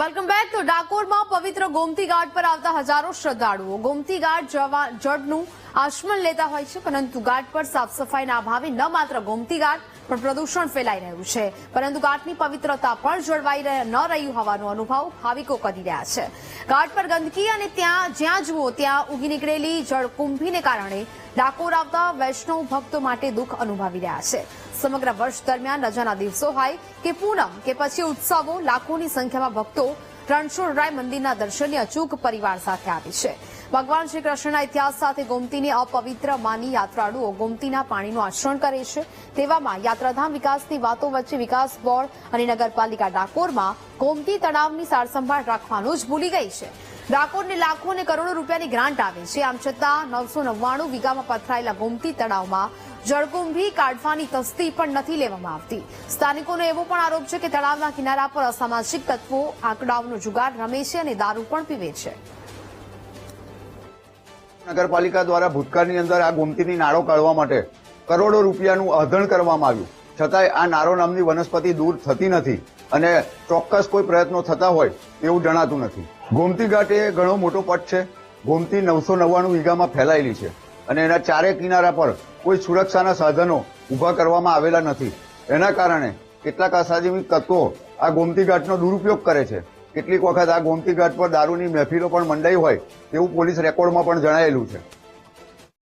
Welcome back તો ડાકોરમાં પવિત્ર ગોમતી ઘાટ પર આવતા હજારો શ્રદ્ધાળુઓ. ગોમતી ઘાટ જવા જળનું આચમન લેતા હોય છે, પરંતુ ઘાટ પર સાફ સફાઈના અભાવે ન માત્ર ગોમતી ઘાટ પણ પ્રદૂષણ ફેલાઈ રહ્યું છે. પરંતુ ઘાટની પવિત્રતા પણ જળવાઈ ન રહ્યું હોવાનો અનુભવ ભાવિકો કરી રહ્યા છે. ઘાટ પર ગંદકી અને ત્યાં જ્યાં જુઓ, ત્યાં ઉગી નીકળેલી જળકુંભીને કારણે ડાકોર આવતા વૈષ્ણવ ભક્તો માટે દુઃખ અનુભવી રહ્યા છે. સમગ્ર વર્ષ દરમિયાન રજાના દિવસો હોય કે પૂનમ, કે પછી ઉત્સવો, લાખોની સંખ્યામાં ભક્તો રણછોડરાય મંદિરના દર્શનની અચૂક પરિવાર સાથે આવે છે. ભગવાન શ્રી કૃષ્ણના ઇતિહાસ સાથે ગોમતીની અપવિત્ર માની યાત્રાળુઓ ગોમતીના પાણીનું આચરણ કરે છે. તેવામાં યાત્રાધામ વિકાસની વાતો વચ્ચે વિકાસ બોર્ડ અને નગરપાલિકા ડાકોરમાં ગોમતી તળાવની સારસંભાળ રાખવાનું જ ભૂલી ગઈ છે. ડાકોરને લાખો અને કરોડો રૂપિયાની ગ્રાન્ટ આવે છે. આમ છતાં નવસો નવ્વાણું વીઘામાં પથરાયેલા ગોમતી તળાવમાં જળકુંભી કાઢવાની તસ્તી પણ નથી લેવામાં આવતી. સ્થાનિકોનો એવો પણ આરોપ છે કે તળાવના કિનારા પર અસામાજિક તત્વો, આંકડાઓનો જુગાર રમે છે અને દારૂ પણ પીવે છે. નગરપાલિકા દ્વારા ભૂતકાળની અંદર આ ગોમતીની નાળો કાઢવા માટે કરોડો રૂપિયાનું અધણ કરવામાં આવ્યું. છતાંય આ નારો નામની વનસ્પતિ દૂર થતી નથી અને ચોક્કસ કોઈ પ્રયત્નો થતા હોય એવું જણાતું નથી. ગોમતી ઘાટ એ ઘણો મોટો પટ છે. ગોમતી નવસો નવ્વાણું વીઘામાં ફેલાયેલી છે. અને એના ચારે કિનારા પર કોઈ સુરક્ષાના સાધનો ઊભા કરવામાં આવેલા નથી. એના કારણે કેટલાક અસામાજિક તત્વો આ ગોમતી ઘાટનો દુરુપયોગ કરે છે. કેટલીક વખત આ ગોમતી ઘાટ પર દારૂની મહેફિલો પણ મંડાઈ હોય તેવું પોલીસ રેકોર્ડમાં પણ જણાયેલું છે.